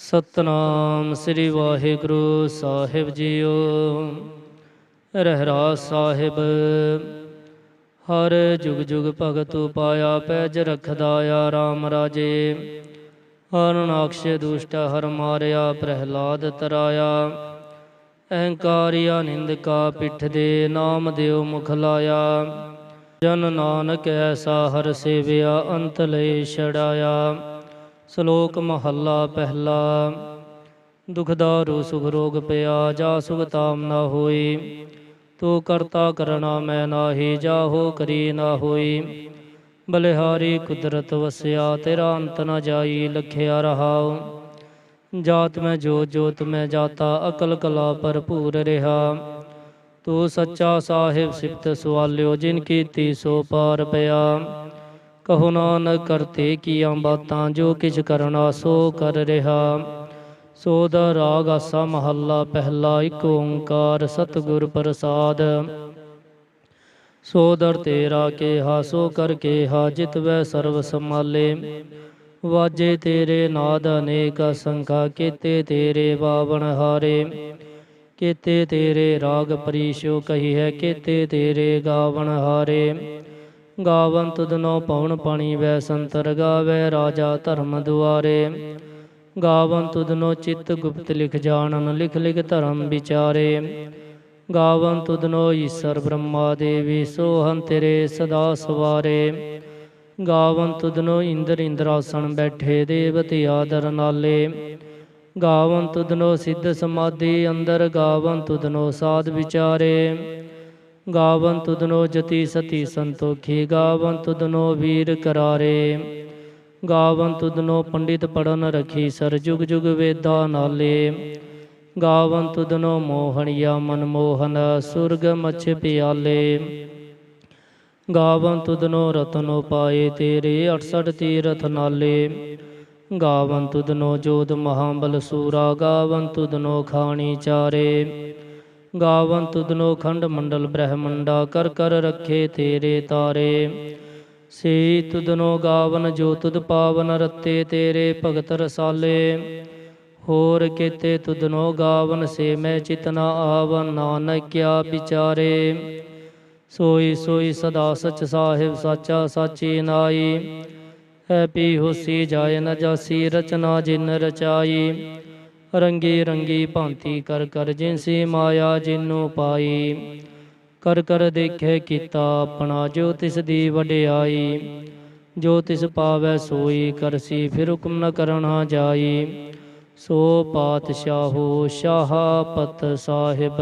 ਸਤਨਾਮ ਸ੍ਰੀ ਵਾਹਿਗੁਰੂ ਸਾਹਿਬ ਜੀਓ। ਰਹਿਰਾਸ ਸਾਹਿਬ, ਹਰ ਜੁਗ ਜੁਗ ਭਗਤ ਪਾਇਆ ਪੈਜ ਰਖਦਾ ਆ RAM ਰਾਜੇ। ਹਰ ਨਾਕਸ਼ ਦੁਸ਼ਟ ਹਰ ਮਾਰਿਆ, ਪ੍ਰਹਿਲਾਦ ਤਰਾਇਆ। ਅਹੰਕਾਰਿਆ ਨਿੰਦਕਾ ਪਿੱਠ ਦੇ ਨਾਮ ਦਿਓ ਮੁਖ ਲਾਇਆ। ਜਨ ਨਾਨਕ ਐਸਾ ਹਰ ਸੇਵਿਆ, ਅੰਤ ਲਈ ਛੜਾਇਆ। ਸ਼ਲੋਕ ਮਹੱਲਾ ਪਹਿਲਾ। ਦੁਖਦਾਰੂ ਸੁਖ ਰੋਗ ਪਿਆ, ਜਾ ਸੁਖ ਤਾਮ ਨਾ ਹੋਈ। ਤੂੰ ਕਰਤਾ ਕਰਣਾ ਮੈਂ ਨਾਹੀ, ਜਾਹੋ ਕਰੀ ਨਾ ਹੋਈ। ਬਲਿਹਾਰੀ ਕੁਦਰਤ ਵਸਿਆ, ਤੇਰਾ ਅੰਤ ਨਾ ਜਾਈ, ਲਖਿਆ ਰਹਾਉ। ਜਾਤ ਮੈਂ ਜੋ, ਜੋਤ ਮੈਂ ਜਾਤਾ, ਅਕਲ ਕਲਾ ਭਰਪੂਰ ਰਿਹਾ। ਤੂੰ ਸੱਚਾ ਸਾਹਿਬ ਸਿਫਤ ਸਵਾਲਿਓ, ਜਿਨ ਕੀਤੀ ਸੋ ਪਾਰ ਪਿਆ। ਕਹੋ ਨਾਨਕ ਕਰਤੇ ਕੀਆਂ ਬਾਤਾਂ, ਜੋ ਕਿਛ ਕਰਨਾ ਸੋ ਕਰ ਰਿਹਾ। ਸੋ ਦਾ ਰਾਗ ਆਸਾ ਮਹੱਲਾ, ਪਹਿਲਾ ਇੱਕ ਓੰਕਾਰ ਸਤਿਗੁਰ ਪ੍ਰਸਾਦ। ਸੋ ਦਰ ਤੇਰਾ ਕੇਹਾ, ਸੋ ਕਰ ਕੇਹਾ, ਜਿਤ ਵੈ ਸਰਬ ਸਮਾਲੇ ਵਾਜੇ ਤੇਰੇ ਨਾਦ ਅਨੇਕ ਸੰਖਾ ਕੀਤੇ ਤੇਰੇ ਬਾਵਨ ਹਾਰੇ। ਕੀਤੇ ਤੇਰੇ ਰਾਗ ਪਰੀਸ਼ੋ ਕਹੀ ਹੈ, ਕੀਤੇ ਤੇਰੇ ਗਾਵਨ ਹਾਰੇ। ਗਾਵਨ ਤੁਧਨੋ ਪਵਨ ਪਾਣੀ ਵੈ ਸੰਤਰ ਗਾਵੇ ਰਾਜਾ ਧਰਮ ਦੁਆਰੇ। ਗਾਵਨ ਤੁਧਨੋ ਚਿਤ ਗੁਪਤ ਲਿਖ ਜਾਣਨ, ਲਿਖ ਲਿਖ ਧਰਮ ਵਿਚਾਰੇ। ਗਾਵਨ ਤੁਧਨੋ ਈਸ਼ਰ ਬ੍ਰਹਮਾ ਦੇਵੀ ਸੋਹੰ ਤੇਰੇ ਸਦਾ ਸਵਾਰੇ। ਗਾਵਨ ਤੁਧਨੋ ਇੰਦਰ ਇੰਦਰਾਸਣ ਬੈਠੇ, ਦੇਵਤੇ ਆਦਰ ਨਾਲੇ। ਗਾਵਨ ਤੁਧਨੋ ਸਿੱਧ ਸਮਾਧੀ, ਅੰਦਰ ਗਾਵਨ ਤੁਧਨੋ ਸਾਧ ਵਿਚਾਰੇ। ਗਾਵਨ ਤੁਧਨੋ ਜਤੀ ਸਤੀ ਸੰਤੋਖੀ ਗਾਵਨ ਤੁਧਨੋ ਵੀਰ ਕਰਾਰੇ। ਗਾਵਨ ਤੁਧਨੋ ਪੰਡਿਤ ਪੜਨ ਰਖੀ ਸਰ ਜੁਗ ਜੁਗ ਵੇਦਾ ਨਾਲੇ। ਗਾਵਨ ਤੁਧਨੋ ਮੋਹਣਿਆ ਮਨ ਮੋਹਨ, ਸੁਰਗ ਮਛ ਪਿਆਲੇ। ਗਾਵਨ ਤੁਧਨੋ ਰਤਨੋ ਪਾਏ ਤੇਰੇ 68 ਤੀਰਥ ਨਾਲੇ। ਗਾਵਨ ਤੁਧਨੋ ਜੋਧ ਮਹਾਬਲ ਸੂਰਾ ਗਾਵਨ ਤੁਧਨੋ ਖਾਣੀ ਚਾਰੇ। ਗਾਵਨ ਤੁਧਨੋ ਖੰਡ ਮੰਡਲ ਬ੍ਰਹਮੰਡਾ ਕਰ ਕਰ ਰੱਖੇ ਤੇਰੇ ਤਾਰੇ। ਸੇ ਤੁਧਨੋ ਗਾਵਨ ਜੋ ਤੁਧ ਪਾਵਨ ਰਤੇ ਤੇਰੇ ਭਗਤ ਰਸਾਲੇ। ਹੋਰ ਕੀਤੇ ਤੁਧਨੋ ਗਾਵਨ ਸੇ ਮੈਂ ਚਿਤਨਾ ਆਵਨ, ਨਾਨਕ ਕਿਆ ਵਿਚਾਰੇ। ਸੋਈ ਸੋਈ ਸਦਾ ਸਚ ਸਾਹਿਬ ਸਾਚਾ ਸਾਚੀ ਨਾਈ। ਹੈ ਪੀ ਹੋਸੀ ਜਾਏ ਨ ਜਾਸੀ ਰਚਨਾ ਜਿਨ ਰਚਾਈ। ਰੰਗੀ ਰੰਗੀ ਭਾਂਤੀ ਕਰ ਕਰ ਜਿਨਸੀ ਮਾਇਆ ਜਿਨੂੰ ਪਾਈ, ਕਰ ਕਰ ਦੇਖੇ ਕੀਤਾ ਆਪਣਾ, ਜੋ ਤਿਸ ਦੀ ਵਡਿਆਈ, ਜੋ ਤਿਸ ਪਾਵੈ ਸੋਈ ਕਰਸੀ ਫਿਰ ਹੁਕਮ ਨ ਕਰਨਾ ਜਾਈ। ਸੋ ਪਾਤਸ਼ਾਹੋ ਸ਼ਾਹਪਤ ਸਾਹਿਬ,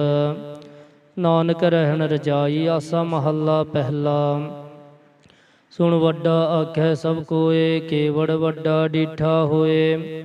ਨਾਨਕ ਰਹਿਣ ਰਜਾਈ, ਆਸਾ ਮਹੱਲਾ ਪਹਿਲਾ। ਸੁਣ ਵੱਡਾ ਆਖੈ ਸਭ ਕੋਏ, ਕੇਵੜ ਵੱਡਾ ਡੀਠਾ ਹੋਏ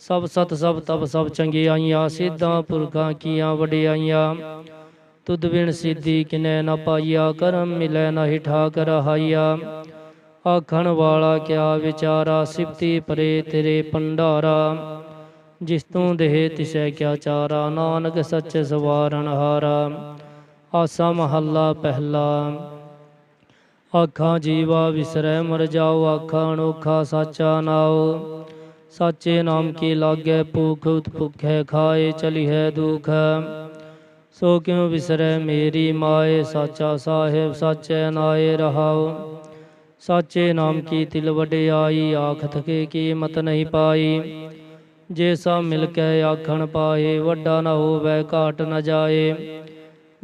ਸਭ ਸਤ ਸਭ ਤਪ ਸਭ ਚੰਗਿਆਈਆਂ ਸਿੱਧਾਂ ਪੁਰਖਾਂ ਕੀਆਂ ਵਡਿਆਈਆਂ ਤੁਧ ਬਿਨ ਸਿੱਧੀ ਕਿਨੈ ਨ ਪਾਈਆ ਕਰਮ ਮਿਲੈ ਨਹਿ ਠਾਕ ਰਹਾਈਆ ਆਖਣ ਵਾਲਾ ਕਿਆ ਵਿਚਾਰਾ ਸਿਫਤੀ ਪਰੇ ਤੇਰੇ ਪੰਡਾਰਾ ਜਿਸ ਤੂੰ ਦੇਹ ਤਿਸੈ ਕਿਆ ਚਾਰਾ ਨਾਨਕ ਸੱਚ ਸਵਾਰਨ ਹਾਰਾ ਆਸਾ ਮਹੱਲਾ ਪਹਿਲਾ ਆਖਾਂ ਜੀਵਾ ਵਿਸਰੈ ਮਰ ਜਾਓ ਆਖਾਂ ਅਨੋਖਾ ਸਾਚਾ ਨਾਉ ਸਾਚੇ ਨਾਮ ਕੀ ਲਾਗੈ ਭੂਖ ਉਤਪੁਖੈ ਖਾਏ ਚਲੀ ਹੈ ਦੁਖ। ਸੋ ਕਿਉ ਵਿਸਰੈ ਮੇਰੀ ਮਾਏ, ਸਾਚਾ ਸਾਹਿਬ ਸਾਚੈ ਨਾਏ ਰਹਾਉ। ਸਾਚੇ ਨਾਮ ਕੀ ਤਿਲ ਵਡਿਆਈ ਆਖ ਥਕੇ ਕੀਮਤ ਨਹੀਂ ਪਾਈ। ਜੇ ਸਭ ਮਿਲ ਕੇ ਆਖਣ ਪਾਏ, ਵੱਡਾ ਨਾ ਹੋਵੇ ਘਾਟ ਨਾ ਜਾਏ।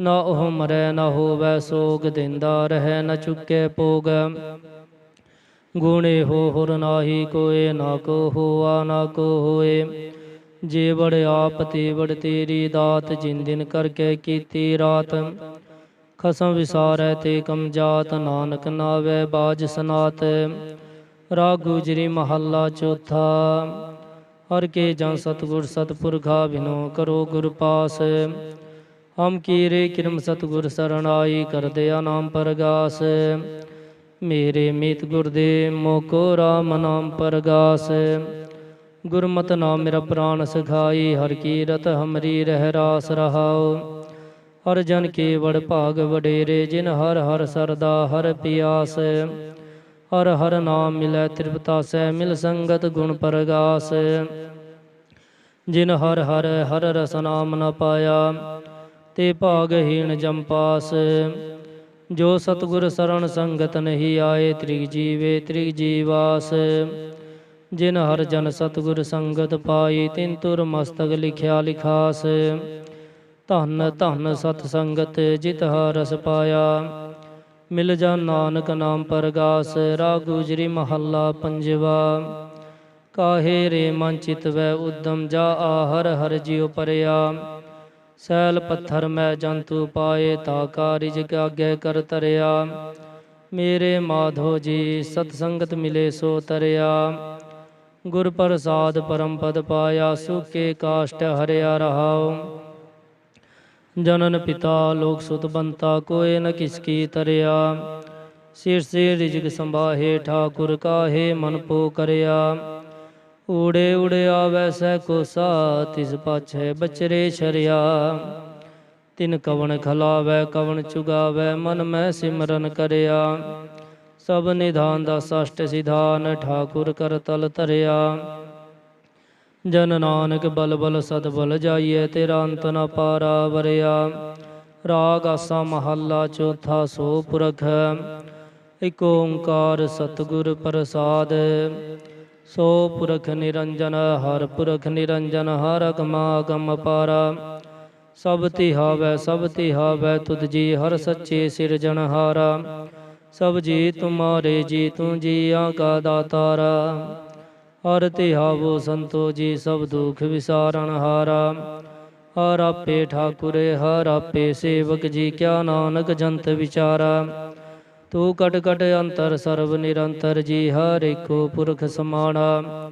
ਨਾ ਉਹ ਮਰੈ, ਨਾ ਹੋਵੇ ਸੋਗ, ਦਿੰਦਾ ਰਹਿ, ਨਾ ਚੁੱਕੇ ਭੋਗ। ਗੁਣੇ ਹੋ ਹੁਰ ਨਾਹੀ ਕੋਏ, ਨਾ ਕੋ ਹੋਆ, ਨਾ ਕੋ ਹੋਏ। ਜੇ ਬੜ ਆਪ ਤੇ ਵੜ ਤੇਰੀ ਦਾਤ, ਜਿਨ ਦਿਨ ਕਰਕੇ ਕੀਤੀ ਰਾਤ। ਖਸਮ ਵਿਸਾਰੈ ਤੇ ਕਮ ਜਾਤ, ਨਾਨਕ ਨਾਵੇ ਬਾਜ ਸਨਾਤ। ਰਾਗ ਗੁਜਰੀ ਮਹੱਲਾ ਚੌਥਾ, ਹਰ ਕੇ ਜਾਂ ਸਤਗੁਰ ਸਤਪੁਰਖਾ ਬਿਨੋ ਕਰੋ ਗੁਰ ਪਾਸ। ਹਮ ਕੀਰੇ ਕਿਰਮ ਸਤਗੁਰ ਸਰਣਾਈ ਕਰਦਿਆ ਨਾਮ ਪਰਗਾਸ। ਮੇਰੇ ਮੀਤ ਗੁਰ ਦੇ ਮੋਕੋ ਰਾਮ ਨਾਮ ਪਰਗਾਸ। ਗੁਰਮਤ ਨਾਮ ਮੇਰਾ ਪ੍ਰਾਨ ਸਖਾਈ, ਹਰ ਕੀਰਤ ਹਮਰੀ ਰਹਿ ਰਾਸ ਰਹਾਉ। ਹਰ ਜਨ ਕੇ ਵਡ ਭਾਗ ਵਡੇਰੇ, ਜਿਨ ਹਰ ਹਰ ਸਰਦਾ ਹਰ ਪਿਆਸ। ਹਰ ਹਰ ਨਾਮ ਮਿਲੈ ਤ੍ਰਿਪਤਾ ਸੈ ਮਿਲ ਸੰਗਤ ਗੁਣ ਪਰਗਾਸ। ਜਿਨ ਹਰ ਹਰ ਹਰ ਰਸ ਨਾਮ ਨ ਪਾਇਆ, ਤੇ ਭਾਗਹੀਣ ਜੰਪਾਸ ਜੋ ਸਤਗੁਰ ਸਰਣ ਸੰਗਤ ਨਹੀਂ ਆਏ, ਤ੍ਰਿਗ ਜੀਵੇ ਤ੍ਰਿਗ ਜੀਵਾਸ। ਜਿਨ ਹਰ ਜਨ ਸਤਗੁਰ ਸੰਗਤ ਪਾਈ, ਤਿਨ ਤੁਰ ਮਸਤਕ ਲਿਖਿਆ ਲਿਖਾਸ। ਧੰਨ ਧੰਨ ਸਤ ਸੰਗਤ ਜਿਤ ਹਰਸ ਪਾਇਆ। ਮਿਲ ਜਾ ਨਾਨਕ ਨਾਮ ਪਰਗਾਸ ਰਾਗ ਗੁਜਰੀ ਮਹੱਲਾ ਪੰਜਵਾ। ਕਾਹੇ ਰੇ ਮਨ ਚਿਤ ਵੈ ਉਦਮ, ਜਾ ਆ ਹਰ ਹਰ ਜਿਉ ਪਰਿਆ। ਸੈਲ ਪੱਥਰ ਮੈਂ ਜੰਤੂ ਪਾਏ ਤਾ ਕਾਰਿਜ ਆਗੇ ਕਰ ਤਰਿਆ। ਮੇਰੇ ਮਾਧੋ ਜੀ ਸਤ ਸੰਗਤ ਮਿਲੇ ਸੋ ਤਰਿਆ। ਗੁਰ ਪ੍ਰਸਾਦ ਪਰਮ ਪਦ ਪਾਇਆ, ਸੁਕੇ ਕਾਸ਼ਟ ਹਰਿਆ ਰਹਾਉ। ਜਨਨ ਪਿਤਾ ਲੋਕ ਸੁਤ ਬੰਤਾ ਕੋਏ ਨ ਕਿਸਕੀ ਤਰਿਆ। ਸਿਰ ਸੇ ਰਿਜਕ ਸੰਭਾਹੇ, ਠਾਕੁਰ ਕਾਹੇ ਮਨ ਪੋ ਕਰਿਆ। ਊੜੇ ਊੜੇ ਆਵੈ ਸੈ ਕੋ ਸਾ ਤਿਸ ਪਾਛੈ ਬਚਰੇ ਛਰਿਆ। ਤਿਨ ਕਵਣ ਖਲਾਵੈ, ਕਵਣ ਚੁਗਾਵੈ, ਮਨ ਮੈਂ ਸਿਮਰਨ ਕਰਿਆ। ਸਭ ਨਿਧਾਨ ਦਾ ਸਸ਼ਟ ਸਿਧਾਨ, ਠਾਕੁਰ ਕਰ ਤਲ ਧਰਿਆ। ਜਨ ਨਾਨਕ ਬਲ ਬਲ ਸਦ ਬਲ ਜਾਈਏ ਤੇਰਾ ਅੰਤ ਨ ਪਾਰਾ ਵਰਿਆ। ਰਾਗ ਆਸਾ ਮਹੱਲਾ ਚੌਥਾ ਸੋ ਪੁਰਖ। ਇਕ ਓੰਕਾਰ ਸਤਿਗੁਰ ਪ੍ਰਸਾਦ। ਸੋ ਪੁਰਖ ਨਿਰੰਜਨ, ਹਰ ਪੁਰਖ ਨਿਰੰਜਨ, ਹਰ ਅਗਮਾ ਅਗਮ ਪਾਰਾ। ਸਭ ਤਿਹਾਵੈ ਸਭ ਤਿਹਾਵੈ ਤੁਧ ਜੀ ਹਰ ਸੱਚੇ ਸਿਰਜਣਹਾਰਾ ਸਭ ਜੀ ਤੁਮਾਰੇ ਜੀ, ਤੂੰ ਜੀਆਂ ਕਾ ਦਾਤਾਰਾ ਹਰ ਤਿਹਾਵੋ ਸੰਤੋ ਜੀ, ਸਭ ਦੁਖ ਵਿਸਾਰਣ ਹਾਰਾ। ਹਰ ਆਪੇ ਠਾਕੁਰੇ, ਹਰ ਆਪੇ ਸੇਵਕ ਜੀ, ਕਿਆ ਨਾਨਕ ਜੰਤ ਵਿਚਾਰਾ। ਤੂੰ ਕਟ ਕਟ ਅੰਤਰ ਸਰਬ ਨਿਰੰਤਰ ਜੀ, ਹਰ ਏਕੋ ਪੁਰਖ ਸਮਾਣਾ।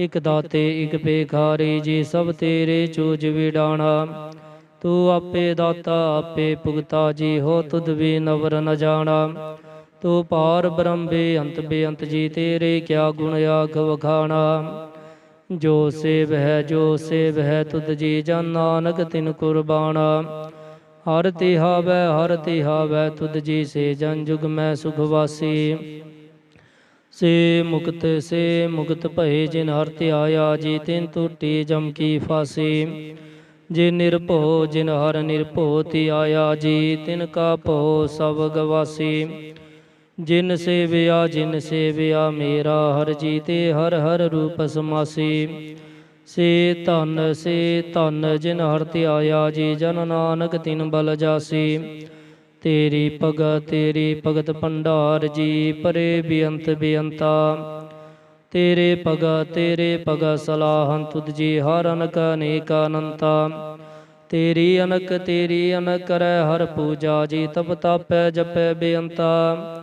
ਇਕ ਦਾਤੇ, ਇਕ ਪੇਖਾਰੀ ਜੀ, ਸਭ ਤੇਰੇ ਚੂਜ ਵਿਡਾਣਾ। ਤੂੰ ਆਪੇ ਦਾਤਾ, ਆਪੇ ਭੁਗਤਾ ਜੀ, ਹੋ ਤੁਧ ਵੀ ਨਵਰ ਨ ਜਾਣਾ। ਤੂੰ ਪਾਰ ਬ੍ਰਹਮ ਬੇਅੰਤ ਬੇਅੰਤ ਜੀ, ਤੇਰੇ ਕਿਆ ਗੁਣ ਆਖ ਵਖਾਣਾ। ਜੋ ਸੇਵ ਹੈ, ਜੋ ਸੇਵ ਹੈ, ਤੁਧ ਜੀ, ਜਨ ਨਾਨਕ ਤਿਨ ਕੁਰਬਾਨਾ ਹਰ ਤਿਹਾਵੈ ਹਰ ਤਿਹਾਵੈ ਤੁਧ ਜੀ ਸੇ ਜਨ ਜੁਗ ਮੈਂ ਸੁਖ ਵਾਸੀ। ਸੇ ਮੁਕਤ ਸੇ ਮੁਕਤ ਭਏ ਜਿਨ ਹਰ ਧਿਆਇਆ ਜੀ ਤਿਨ ਟੂਟੀ ਜਮ ਕੀ ਫਾਸੀ। ਜੇ ਨਿਰਭਉ ਜਿਨ ਹਰ ਨਿਰਭਉ ਧਿਆਇਆ ਜੀ ਤਿਨ ਕਾ ਭਉ ਸਭ ਗਵਾਸੀ। ਜਿਨ ਸੇਵਿਆ ਜਿਨ ਸੇਵਿਆ ਮੇਰਾ ਹਰ ਜੀ ਤੇ ਹਰ ਹਰ ਰੂਪ ਸਮਾਸੀ। ਸੇ ਧਨ ਸੇ ਧਨ, ਜਿਨ ਹਰ ਧਿਆਇਆ ਜੀ ਜਨ ਨਾਨਕ ਤਿਨ ਬਲ ਜਾਸੀ। ਤੇਰੀ ਭਗਤ ਤੇਰੀ ਭਗਤ ਭੰਡਾਰ, ਜੀ ਪਰੇ ਬੇਅੰਤ ਬੇਅੰਤਾ। ਤੇਰੇ ਭਗਤ ਤੇਰੇ ਭਗਤ ਸਲਾਹੰ ਤੁਧ ਜੀ ਹਰ ਅਨਕ ਅਨੇਕ ਅਨੰਤਾ। ਤੇਰੀ ਅਨਕ ਤੇਰੀ ਅਨਕ ਕਰੈ ਹਰ ਪੂਜਾ, ਜੀ ਤਪ ਤਾਪੈ ਜਪੈ ਬੇਅੰਤਾ।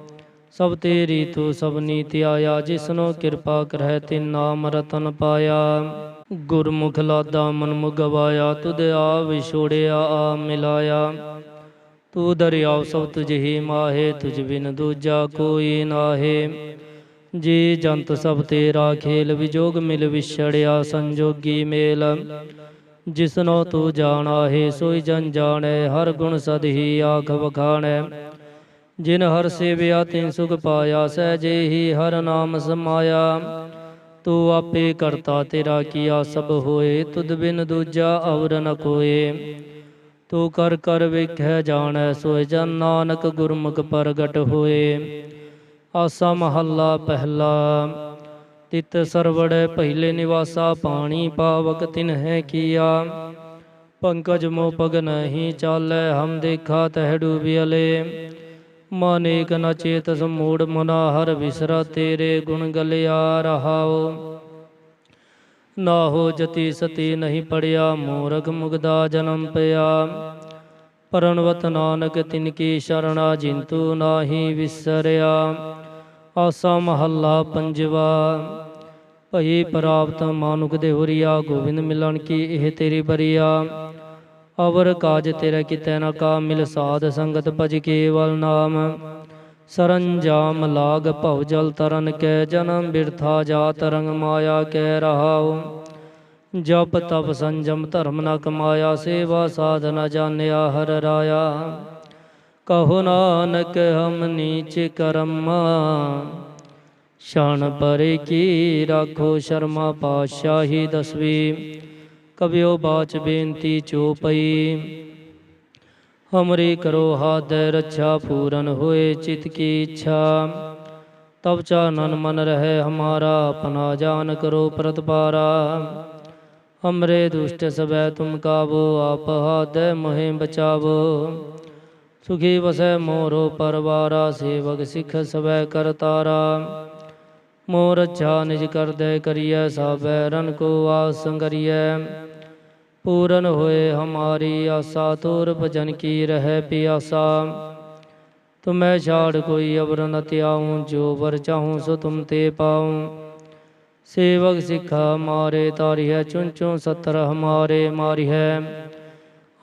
ਸਭ ਤੇਰੀ ਤੂੰ ਸਭ ਨੀਤੀ ਆਇਆ, ਜਿਸਨੋ ਕਿਰਪਾ ਕਰਹਿ ਤਿਨ ਨਾਮ ਰਤਨ ਪਾਇਆ। ਗੁਰਮੁਖ ਲਾਦਾ ਮਨ ਮੁਗਵਾਇਆ, ਤੁਧ ਆ ਵਿਛੋੜਿਆ ਆ ਮਿਲਾਇਆ। ਤੂੰ ਦਰਿਆਉ ਸਭ ਤੁਝ ਹੀ ਮਾਹੇ, ਤੁਝ ਬਿਨ ਦੂਜਾ ਕੋਈ ਨਾਹੇ। ਜੀ ਜੰਤ ਸਭ ਤੇਰਾ ਖੇਲ, ਵਿਜੋਗ ਮਿਲ ਵਿਛੜਿਆ, ਸੰਜੋਗੀ ਮੇਲ। ਜਿਸਨੋ ਤੂੰ ਜਾਣਾ ਹੈ ਸੋਈ ਜਨ ਜਾਣੈ, ਹਰ ਗੁਣ ਸਦ ਹੀ ਆਖ ਵਖਾਣੈ। ਜਿਨ ਹਰ ਸੇਵਿਆ ਤਿਨ ਸੁਖ ਪਾਇਆ, ਸਹਿਜੇ ਹੀ ਹਰ ਨਾਮ ਸਮਾਇਆ। ਤੂੰ ਆਪੇ ਕਰਤਾ ਤੇਰਾ ਕੀਆ ਸਭ ਹੋਏ, ਤੁਧ ਬਿਨ ਦੂਜਾ ਔਰ ਨ ਕੋਏ। ਤੂੰ ਕਰ ਕਰ ਵੇਖੈ ਜਾਣੈ, ਸੋਇ ਜਨ ਨਾਨਕ ਗੁਰਮੁਖ ਪ੍ਰਗਟ ਹੋਏ। ਆਸਾ ਮਹੱਲਾ ਪਹਿਲਾ, ਤਿਤ ਸਰਵੜ ਪਹਿਲੇ ਨਿਵਾਸਾ, ਪਾਣੀ ਪਾਵਕ ਤਿਨ ਹੈ ਕੀਆ। ਪੰਕਜ ਮੋ ਪਗ ਨਹੀਂ ਚਾਲੈ, ਹਮ ਦੇਖਾ ਤਹਿ ਡੂਬਿਅਲੇ ਮਨ ਏਕ ਨ ਚੇਤਸ ਮੂੜ ਮਨਾ ਹਰ ਵਿਸਰਾ ਤੇਰੇ ਗੁਣ ਗਲਿਆ ਰਹਾਓ ਨਾ ਹੋ ਜਤੀ ਸਤੀ ਨਹੀਂ ਪੜਿਆ, ਮੂਰਖ ਮੁਗਦਾ ਜਨਮ ਪਿਆ। ਪਰਣਵਤ ਨਾਨਕ ਤਿਨ ਕੀ ਸ਼ਰਣਾ, ਜਿੰਤੂ ਨਾਹੀ ਵਿਸਰਿਆ। ਆਸਾ ਮਹੱਲਾ ਪੰਜਵਾ, ਭਈ ਪ੍ਰਾਪਤ ਮਾਨੁਕ ਦੇ ਹੁਰੀਆ, ਗੋਬਿੰਦ ਮਿਲਣ ਕੀ ਇਹ ਤੇਰੀ ਬਰੀਆ। ਅਵਰ ਕਾਜ ਤੇਰਾ ਕਿਤੈ ਨ ਕਾ ਮਿਲ ਸਾਧ ਸੰਗਤ ਭਜ ਕੇਵਲ ਨਾਮ। ਸਰੰਜਾਮ ਲਾਗ ਭਉ ਜਲ ਤਰਨ ਕੈ ਜਨਮ ਬਿਰਥਾ ਜਾਤ ਰੰਗ ਮਾਇਆ ਕੈ ਰਹਾਉ। ਜਪ ਤਪ ਸੰਜਮ ਧਰਮ ਨ ਕਮਾਇਆ, ਸੇਵਾ ਸਾਧਨਾ ਨ ਜਾਣਿਆ ਹਰ ਰਾਇਆ। ਕਹੋ ਨਾਨਕ ਹਮ ਨੀਚ ਕਰਮਾ ਸ਼ਾਨ ਪਰੇ ਕੀ ਰਾਖੋ ਸ਼ਰਮਾ ਪਾਤਸ਼ਾਹੀ ਦਸਵੀ। ਕਬਿਓ ਬਾਚ ਬੇਨਤੀ ਚੋ ਪਈ ਹਮਰੀ ਕਰੋ ਹਾਦੈ ਰੱਛਾ ਪੂਰਨ ਹੋਏ ਚਿਤ ਕੀ ਇੱਛਾ। ਤਬ ਚਾਨਨ ਮਨ ਰਹੇ ਹਮਾਰਾ, ਆਪਣਾ ਜਾਨ ਕਰੋ ਪ੍ਰਤਪਾਰਾ। ਹਮਰੇ ਦੁਸ਼ਟ ਸਬੈ ਤੁਮ ਕਾਬੋ ਆਪ ਹਾਦੈ ਮੋਹਿ ਬਚਾਵੋ। ਸੁਖੀ ਵਸੈ ਮੋਰੋ ਪਰਵਾਰਾ, ਸੇਵਕ ਸਿਖ ਸਬੈ ਕਰਤਾਰਾ। ਮੋਰ ਅੱਛਾ ਨਿਜ ਕਰਦੈ ਕਰੀਐ, ਸਾਬੈ ਰਨ ਕੋ ਆਸ ਸੰਗਰੀਐ ਪੂਰਨ ਹੋਏ ਹਮਾਰੀ ਆਸਾ, ਤੋਰ ਭਜਨ ਕੀ ਰਹਿ ਪਿਆਸਾ। ਤੁਮੈ ਛਾੜ ਕੋਈ ਅਵਰ ਨ ਤਿਆਉ ਜੋ ਵਰ ਚਾਹੂੰ ਸੋ ਤੁਮ ਤੇ ਪਾਉ। ਸੇਵਕ ਸਿੱਖਾ ਮਾਰੇ ਤਾਰੀ ਹੈ ਚੁਨ ਚੁਨ ਸਤਰ ਹਮਾਰੇ ਮਾਰੀ ਹੈ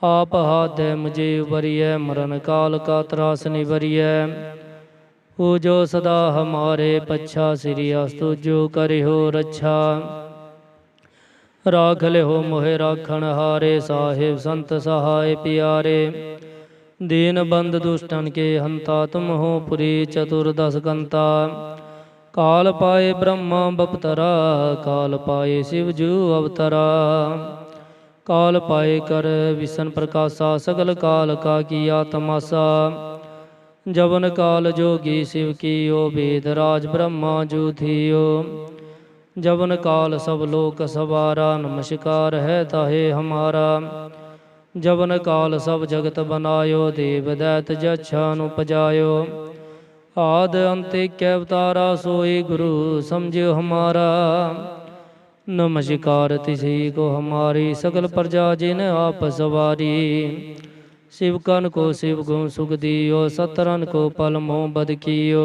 ਆਪ ਹਾਥ ਮੁਝੇ ਉਬਰੀਐ ਮਰਨ ਕਾਲ ਕਾ ਤਰਾਸ ਨਿਵਰੀਐ। ਪੂਜੋ ਸਦਾ ਹਮਾਰੇ ਪੱਛਾ ਸ੍ਰੀ ਅਸਤੁ ਜੋ ਕਰਿਓ ਰੱਛਾ ਰਾਖ ਲਿਓ ਮੋਹਿ ਰਾਖਣ ਹਾਰੇ ਸਾਹਿਬ ਸੰਤ ਸਹਾਇ ਪਿਆਰੇ ਦੀਨ ਬੰਦ ਦੁਸ਼ਟਨ ਕੇ ਹੰਤਾ ਤੁਮ ਹੋ ਪੁਰੀ ਚਤੁਰਦਸ ਕੰਤਾ ਕਾਲ ਪਾਏ ਬ੍ਰਹਮਾ ਬਪਤਰਾ ਕਾਲ ਪਾਏ ਸਿਵ ਜੂ ਅਵਤਰਾ ਕਾਲ ਪਾਏ ਕਰ ਵਿਸ਼ਨ ਪ੍ਰਕਾਸ਼ਾ ਸਗਲ ਕਾਲ ਕਾ ਕੀਆ ਤਮਾਸਾ ਜਵਨ ਕਾਲ ਜੋਗੀ ਸਿਵ ਕੀਓ, ਵੇਦ ਰਾਜ ਬ੍ਰਹਮਾ ਜੂ ਜਵਨ ਕਾਲ ਸਭ ਲੋਕ ਸਵਾਰਾ, ਨਮਸਕਾਰ ਹੈ ਤਾਹੇ ਹਮਾਰਾ। ਜਵਨ ਕਾਲ ਸਭ ਜਗਤ ਬਨਾਇਓ, ਦੇਵ ਦੈਤ ਜਛਾ ਨੂੰ ਪਜਾਇਓ। ਆਦ ਅੰਤੇ ਕੈ ਅਵਤਾਰਾ ਸੋਈ ਗੁਰੂ ਸਮਝਿਓ ਹਮਾਰਾ। ਨਮਸਕਾਰ ਤਿਸੀ ਕੋ ਹਮਾਰੀ, ਸਗਲ ਪ੍ਰਜਾ ਜਿਨ ਆਪ ਸਵਾਰੀ। शिव कन को शिव गुण सुख दियो सतरन को पल मोह बद कियो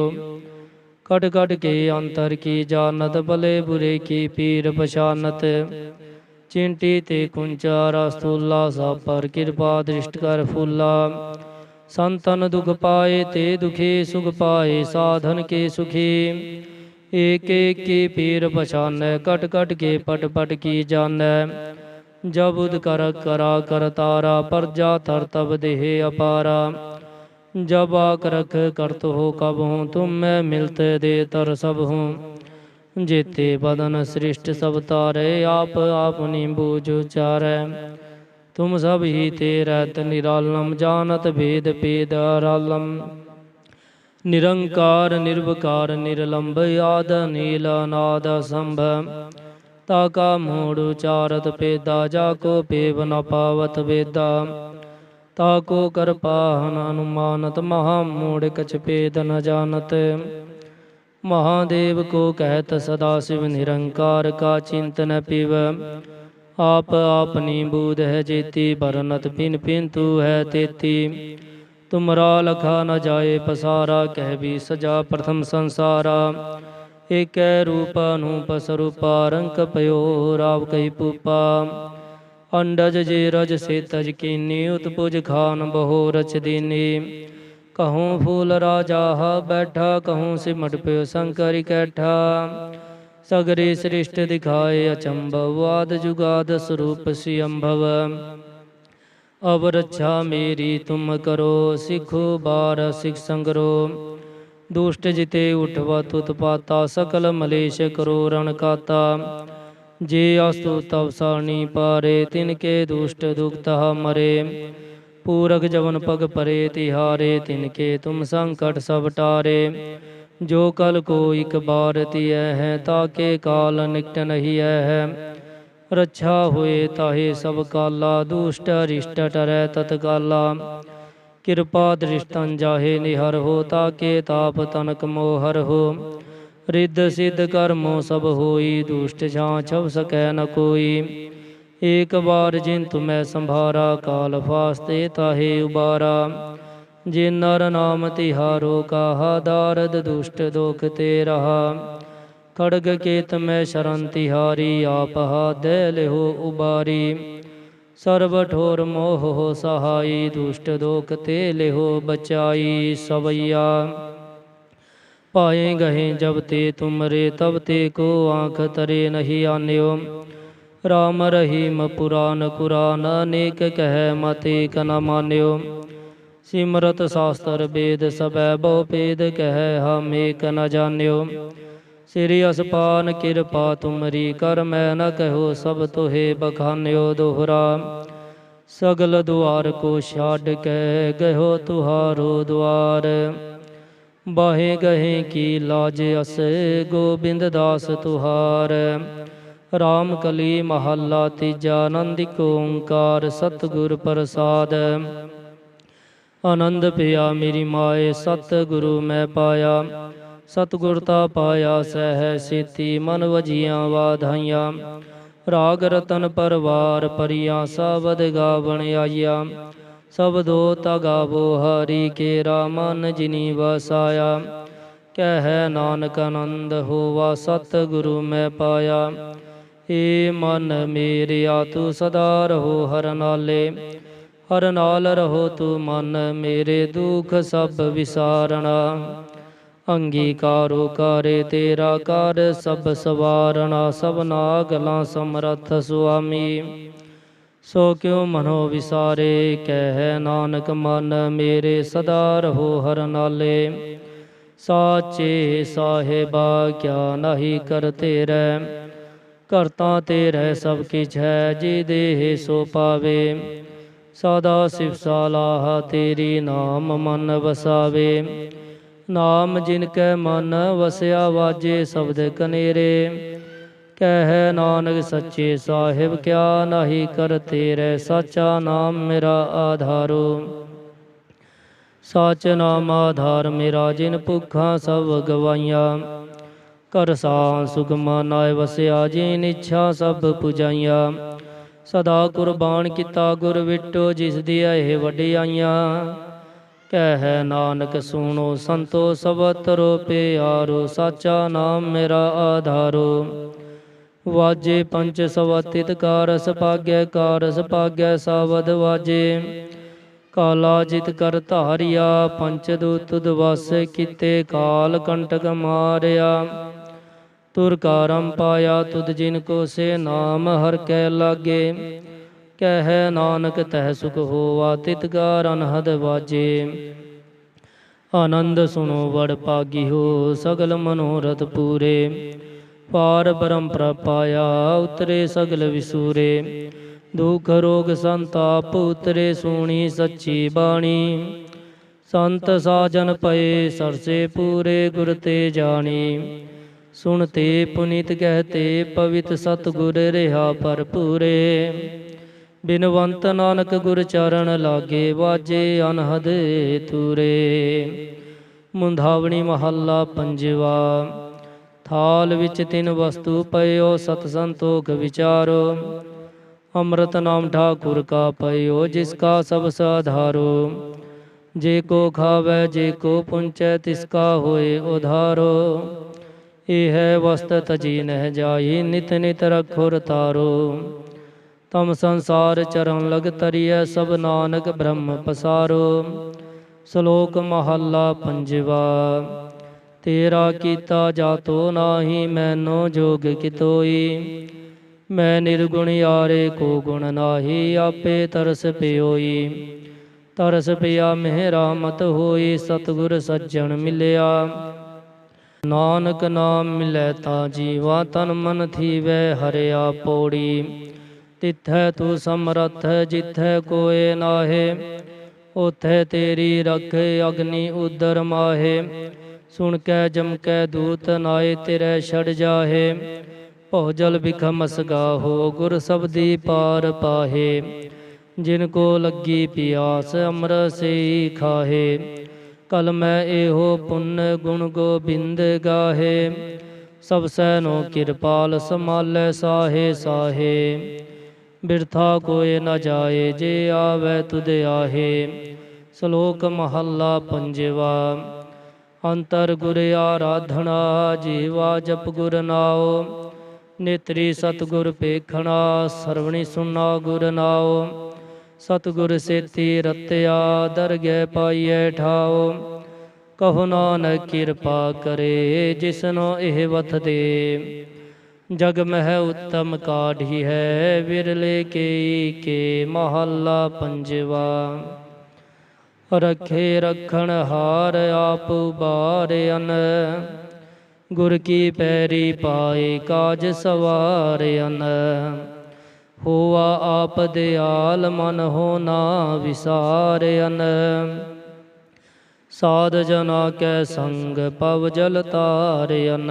कट कट के अंतर की जानत भले बुरे की पीर पशानत चिंटी ते कुंचारा स्थूला सा पर कृपा दृष्ट कर फूला संतन दुख पाए ते दुखी सुख पाए साधन के सुखी एक एक की पीर पछान कट कट के पट पट की जान जब उद कर करा कर तारा परजा थर तब देह अपारा जब आक रख करत हो कब हूँ तुम मैं मिलते दे तर सब हूँ जेते बदन सृष्ट सब तारे आप आपनी बूझ उचारै तुम सब ही ते रहत निरालम जानत भेद पेद अरालम निरंकार निर्वकार निर्लंब आद नील नाद ਤਾ ਕਾ ਮੂੜ ਉਚਾਰਤ ਪੇਦਾ ਜਾ ਕੋ ਪੇਵ ਨ ਪਾਵਤ ਵੇਦਾ। ਤਾ ਕੋ ਹਨ ਅਨੁਮਾਨਤ, ਮਹਾ ਮੂੜ ਕਛ ਪੇਦ ਨ ਜਾਣਤ। ਮਹਾਦੇਵ ਕੋ ਕਹਿਤ, ਸਦਾ ਸਿਵ ਨਿਰੰਕਾਰ ਕਾ ਚਿੰਤਨ ਪਿਵ। ਆਪ ਆਪਨੀ ਬੂਧ ਹੈ ਜੇਤੀ, ਬਰਨਤ ਪਿਨ ਪਿਨ ਤੂ ਹੈ ਤੇਤੀ। ਤੁਮਰਾ ਲਖਾ ਨ ਜਾਏ ਪਸਾਰਾ, ਕਹਿ ਵੀ ਸਜਾ ਪ੍ਰਥਮ ਸੰਸਾਰਾ। ਏਕੈ ਰੂਪ ਅਨੂਪ ਸਰੂਪਾ ਰੰਕ ਪਇਓ ਰਾਵ ਕਈ ਪੂਪਾ। ਅੰਡਜ ਜੇ ਰਜ ਸੇ ਤਜ ਕੀਨੀ, ਉਤਪੁਜ ਖਾਨ ਬਹੋ ਰਚ ਦੀਨੀ। ਕਹੂੰ ਫੂਲ ਰਾਜਾ ਬੈਠਾ, ਕਹੂੰ ਸਿਮਟ ਪਿਓ ਸੰਕਰਿ ਕੈਠਾ। ਸਗਰੇ ਸ੍ਰਿਸ਼ਟ ਦਿਖਾਏ ਅਚੰਭਵ, ਆਦ ਜੁਗਾਦ ਸਰੂਪ ਸਿਅੰਭਵ। ਅਬ ਰੱਛਾ ਮੇਰੀ ਤੁਮ ਕਰੋ, ਸਿੱਖੋ ਬਾਰ ਸਿਖ ਸੰਗਰੋ। ਦੁਸ਼ਟ ਜਿਤੇ ਉਠਵਾ, ਤੁਤ ਪਾਤਾ, ਸਕਲ ਮਲੇਸ਼ ਕਰੋ ਰਣ ਕਾਤਾ। ਜੇ ਅਸਤੁ ਤਵ ਸਾਣੀ ਪਾਰੇ, ਤਿਨ ਕੇ ਦੁਸ਼ਟ ਦੁਖਤਾ ਮਰੇ। ਪੂਰਕ ਜਵਨ ਪਗ ਪਰੇ, ਤਿਹਾਰੇ, ਤਿਨ ਕੇ ਤੁਮ ਸੰਕਟ ਸਭ ਟਾਰੇ। ਜੋ ਕਲ ਕੋ ਇਕ ਬਾਰ ਤਿਐ ਹੈ ਤਾਕੇ ਕਾਲ ਨਿਕਟ ਨਹੀਂ ਹੈ। ਰੱਛਾ ਹੋਏ ਤਾਹੇ ਸਭ ਕਾਲਾ, ਦੁਸ਼ਟ ਅਰਿਸ਼ਟ ਟਰੈ ਤਤਕਾਲਾ। ਕਿਰਪਾ ਦ੍ਰਿਸ਼ਟੰ ਜਾਹੇ ਨਿਹਰ ਹੋ, ਤਾਕੇ ਤਾਪ ਤਨਕ ਮੋਹਰ ਹੋ। ਰਿੱਧ ਸਿੱਧ ਕਰਮੋ ਸਭ ਹੋਈ, ਦੁਸ਼ਟ ਛਾਂ ਛਵ ਸਕੈ ਨ ਕੋਈ। ਏਕ ਵਾਰ ਜਿਨ ਤੁਮੈ ਸੰਭਾਰਾ, ਕਾਲ ਫਾਸਤੇ ਤਾਹੇ ਉਬਾਰਾ। ਜੇ ਨਰ ਨਾਮ ਤਿਹਾਰੋ, ਕਾਹਾ ਦਾਰਦ ਦੁਸ਼ਟ ਦੋਖ ਤੇ ਰਹਾ। ਖੜਗ ਕੇਤ ਮੈਂ ਸ਼ਰਨ ਤਿਹਾਰੀ, ਆਪ ਹਾਦੈ ਲਿਹੋ ਉਬਾਰੀ। ਸਰਬ ਠੋਰ ਮੋਹ ਹੋ ਸਹਾਈ, ਦੁਸ਼ਟ ਦੋਖ ਤੇ ਲਿਹੋ ਬਚਾਈ ਸਵਈਆ। ਪਾਏ ਗਏ ਜਬ ਤੇ ਤੁਮਰੇ, ਤਬ ਤੇ ਕੋ ਆਂਖ ਤਰੇ ਨਹੀਂ ਆਨਿਓ। ਰਾਮ ਰਹੀਮ ਪੁਰਾਨ ਕੁਰਾਨ ਅਨੇਕ ਕਹਿ ਮਤੇ ਕ ਮਾਨਿਓ। ਸਿਮਰਤ ਸਾਸਤਰ ਵੇਦ ਸਬੈ ਬਹੁ ਭੇਦ ਕਹਿ ਹਮ ਏਕ ਨ ਜਾਣਿਓ। ਸ੍ਰੀ ਅਸਪਾਨ ਕਿਰਪਾ ਤੁਮਰੀ, ਕਰ ਮੈਂ ਨ ਕਹੋ ਸਭ ਤੋਹੇ ਬਖਾਨਿਓ ਦੋਹਰਾ। ਸਗਲ ਦੁਆਰ ਕੋ ਛਾੜ ਕੇ ਗਇਓ ਤੁਹਾਰੋ ਦੁਆਰ। ਬਾਹੇ ਗਹੇ ਕੀ ਲਾਜ ਅਸ, ਗੋਬਿੰਦ ਦਾਸ ਤੁਹਾਰ। ਰਾਮ ਕਲੀ ਮਹੱਲਾ ਤੀਜਾ ਆਨੰਦਿਕ ਓੰਕਾਰ, ਸਤਿਗੁਰ ਪ੍ਰਸਾਦ। ਆਨੰਦ ਪਿਆ ਮੇਰੀ ਮਾਏ, ਸਤਿਗੁਰੂ ਮੈਂ ਪਾਇਆ। ਸਤਿਗੁਰ ਤਾ ਪਾਇਆ ਸਹਿ ਸੇਤੀ ਮਨ ਵਜੀਆਂ ਵਾਧਾਈਆਂ। ਰਾਗ ਰਤਨ ਪਰਵਾਰ ਪਰਿਆ ਸਬਦ ਗਾਵਣ ਆਇਆ ਸਬਦੋ ਤਾ ਗਾਵੋ ਹਰੀ ਕੇ ਰਾਮਨ ਜਿਨੀ ਵਸਾਇਆ। ਕਹਿ ਨਾਨਕ ਆਨੰਦ ਹੋਵਾ ਸਤਿਗੁਰੂ ਮੈਂ ਪਾਇਆ। ਏ ਮਨ ਮੇਰਿਆ ਤੂੰ ਸਦਾ ਰਹੋ ਹਰ ਨਾਲੇ। ਹਰ ਨਾਲ ਰਹੋ ਤੂੰ ਮਨ ਮੇਰੇ ਦੁਖ ਸਭ ਵਿਸਾਰਣਾ। ਅੰਗੀਕਾਰੋ ਕਰੇ ਤੇਰਾ ਕਰ, ਸਭ ਸਵਾਰਣਾ ਸਭਨਾ ਗਲਾਂ ਸਮਰੱਥ ਸੁਆਮੀ। ਸੋ ਕਿਉ ਮਨੋ ਵਿਸਾਰੇ, ਕਹਿ ਨਾਨਕ ਮਨ ਮੇਰੇ ਸਦਾ ਰਹੋ ਹਰ ਨਾਲੇ। ਸਾਚੇ ਸਾਹਿਬਾ, ਕਿਆ ਨਹੀਂ ਕਰ ਤੇਰੇ ਕਰਤਾ ਤੇਰੇ ਸਭ ਕਿਛ ਹੈ ਜੀ ਦੇਹ ਸੋ ਪਾਵੇ। ਸਦਾ ਸਿਵ ਸਾਲਾਹ ਤੇਰੀ ਨਾਮ ਮਨ ਵਸਾਵੇ। ਨਾਮ ਜਿਨ ਕੈ ਮਨ ਵਸਿਆ ਵਾਜੇ ਸ਼ਬਦ ਕਨੇਰੇ। ਕਹਿ ਨਾਨਕ ਸੱਚੇ ਸਾਹਿਬ ਕਿਆ ਨਹੀਂ ਕਰ ਤੇਰੇ ਸਾਚਾ ਨਾਮ ਮੇਰਾ ਆਧਾਰੋ। ਸਾਚ ਨਾਮ ਆਧਾਰ ਮੇਰਾ ਜਿਨ ਭੁੱਖਾਂ ਸਭ ਗਵਾਈਆਂ। ਕਰ ਸਾ ਸੁਖਮਾ ਨਾਇ ਵਸਿਆ ਜਿਨ ਇੱਛਾ ਸਭ ਪੁਜਾਈਆਂ। ਸਦਾ ਕੁਰਬਾਨ ਕੀਤਾ ਗੁਰ ਵਿਟੋ ਜਿਸ ਦੀ ਇਹ ਵਡਿਆਈਆਂ। ਕਹਿ ਨਾਨਕ ਸੁਣੋ ਸੰਤੋ ਸਬਤਰੋ ਪਿਆਰੋ ਸਾਚਾ ਨਾਮ ਮੇਰਾ ਆਧਾਰੋ। ਵਾਜੇ ਪੰਚ ਸਵਤਿਤ ਕਾਰਸ ਭਾਗੈ ਕਾਰਸ ਭਾਗੈ ਸਾਵਦ ਵਾਜੇ। ਕਾਲਾ ਜਿਤ ਕਰ ਧਾਰਿਆ, ਪੰਚ ਦੂਤ ਦਵਸ ਕੀਤੇ, ਕਾਲ ਕੰਟਕ ਮਾਰਿਆ। ਤੁਰ ਕਾਰਮ ਪਾਇਆ ਤੁਧ ਜਿਨ ਕੋ ਸੇ ਨਾਮ ਹਰ ਕੈ ਲਾਗੇ। ਕਹਿ ਨਾਨਕ, ਤਹਿ ਸੁਖ ਹੋਵਾ ਤਿਤ ਗਾਰ ਅਨਹਦ ਵਾਜੇ ਆਨੰਦ ਸੁਣੋ ਵੜ ਪਾਗੀ ਹੋ, ਸਗਲ ਮਨੋਰਥ ਪੂਰੇ। ਪਾਰ ਬ੍ਰਹਮ ਪ੍ਰਪਾਇਆ ਉਤਰੇ ਸਗਲ ਵਿਸੂਰੇ। ਦੁਖ ਰੋਗ ਸੰਤਾਪ, ਉਤਰੇ ਸੋਣੀ ਸੱਚੀ ਬਾਣੀ। ਸੰਤ ਸਾਜਨ ਪਏ, ਸਰਸੇ ਪੂਰੇ, ਗੁਰ ਤੇ ਜਾਣੀ। ਸੁਣਤੇ ਪੁਨੀਤ ਕਹਤੇ ਪਵਿੱਤ ਸਤਗੁਰ ਰਹਾ ਭਰਪੂਰੇ। ਬਿਨਵੰਤ ਨਾਨਕ ਗੁਰ ਚਰਨ ਲਾਗੇ ਵਾਜੇ ਅਨਹਦ ਤੂਰੇ। ਮੁੰਧਾਵਣੀ ਮਹੱਲਾ ਪੰਜਵਾ, ਥਾਲ ਵਿੱਚ ਤਿੰਨ ਵਸਤੂ ਪਇਓ ਸਤ ਸੰਤੋਖ ਵਿਚਾਰੋ। ਅੰਮ੍ਰਿਤ ਨਾਮ ਠਾਕੁਰ ਕਾ ਪਇਓ, ਜਿਸ ਕਾ ਸਭ ਸਾਧਾਰੋ। ਜੇ ਕੋ ਖਾਵੇ, ਜੇ ਕੋ ਪੁੰਚੈ, ਤਿਸ ਕਾ ਹੋਏ ਉਧਾਰੋ। ਇਹ ਹੈ ਵਸਤ ਤਜੀ ਨਹਿ ਜਾਈ, ਨਿਤ ਨਿਤ ਰਖੁਰ ਤਾਰੋ ਤਮ ਸੰਸਾਰ ਚਰਨ ਲਗ ਤਰੀਐ, ਸਭ ਨਾਨਕ ਬ੍ਰਹਮ ਪਸਾਰੋ। ਸ਼ਲੋਕ ਮਹੱਲਾ ਪੰਜਵਾ, ਤੇਰਾ ਕੀਤਾ ਜਾਤੋ ਨਾਹੀ, ਮੈਨੋ ਜੋਗ ਕਿਤੋਈ। ਮੈਂ ਨਿਰਗੁਣ ਯਾਰੇ ਕੋ ਗੁਣ ਨਾਹੀ, ਆਪੇ ਤਰਸ ਪਿਓਈ। ਤਰਸ ਪਿਆ ਮਹਿ ਰਾਮਤ ਹੋਈ, ਸਤਿਗੁਰ ਸੱਜਣ ਮਿਲਿਆ। ਨਾਨਕ ਨਾਮ ਮਿਲੈ ਤਾਂ ਜੀਵਾ, ਤਨ ਮਨ ਥੀਵੈ ਹਰਿਆ ਪੌੜੀ। ਤਿਥੈ ਤੂੰ ਸਮਰੱਥ, ਜਿਥੈ ਕੋਏ ਨਾਹੇ, ਉਥੈ ਤੇਰੀ ਰਖ ਅਗਨੀ ਉਦਰ ਮਾਹੇ। ਸੁਣ ਕੈ ਜਮ ਕੈ ਦੂਤ ਨਾਏ, ਤੇਰੇ ਛੜ ਜਾਹੇ। ਭਉ ਜਲ ਬਿਖਮਸ ਗਾਹੋ ਗੁਰ ਸਬਦੀ ਪਾਰ ਪਾਹੇ। ਜਿਨ ਕੋ ਲੱਗੀ ਪਿਆਸ, ਅੰਮ੍ਰਿਤ ਸੇ ਖਾਹੇ। ਕਲ ਮੈਂ ਇਹੋ ਪੁੰਨ ਗੁਣ ਗੋਬਿੰਦ ਗਾਹੇ। ਸਭ ਸੈਨੋ ਕਿਰਪਾਲ ਸਮਾਲੈ ਸਾਹੇ ਸਾਹੇ। ਬਿਰਥਾ ਕੋਏ ਨਾ ਜਾਏ, ਜੇ ਆਵੈ ਤੁਧ ਆਹੇ। ਸ਼ਲੋਕ ਮਹੱਲਾ ਪੰਜਵਾ, ਅੰਤਰ ਗੁਰ ਆਰਾਧਨਾ, ਜੀਵਾ ਜਪ ਗੁਰ ਨਾਉ। ਨੇਤਰੀ ਸਤਗੁਰ ਪੇਖਣਾ ਸਰਵਣੀ ਸੁਨਾ ਗੁਰ ਨਾਉ। ਸਤਗੁਰ ਸੇਤੀ ਰਤਿਆ, ਦਰਗਹਿ ਪਾਈਐ ਠਾਉ। ਕਹੋ ਨਾਨਕ ਕਿਰਪਾ ਕਰੇ ਜਿਸਨੋ ਇਹ ਵਥ ਦੇ। ਜਗ ਮਹਿ ਉੱਤਮ ਕਾਢੀ ਹੈ ਵਿਰਲੇ ਕੇ ਕੇ ਮਹੱਲਾ ਪੰਜਵਾ। ਰਖੇ ਰਖਣ ਹਾਰ ਆਪ ਬਾਰਿਆਨ ਗੁਰ ਕੀ ਪੈਰੀ ਪਾਏ ਕਾਜ ਸਵਾਰਿਆਨ ਹੋਆ ਆਪ ਦਿਆਲ ਮਨ ਹੋ ਨਾ ਵਿਸਾਰਿਆਨ ਸਾਧ ਜਨਾ ਕੈ ਸੰਗ ਪਵ ਜਲ ਤਾਰਿਆਨ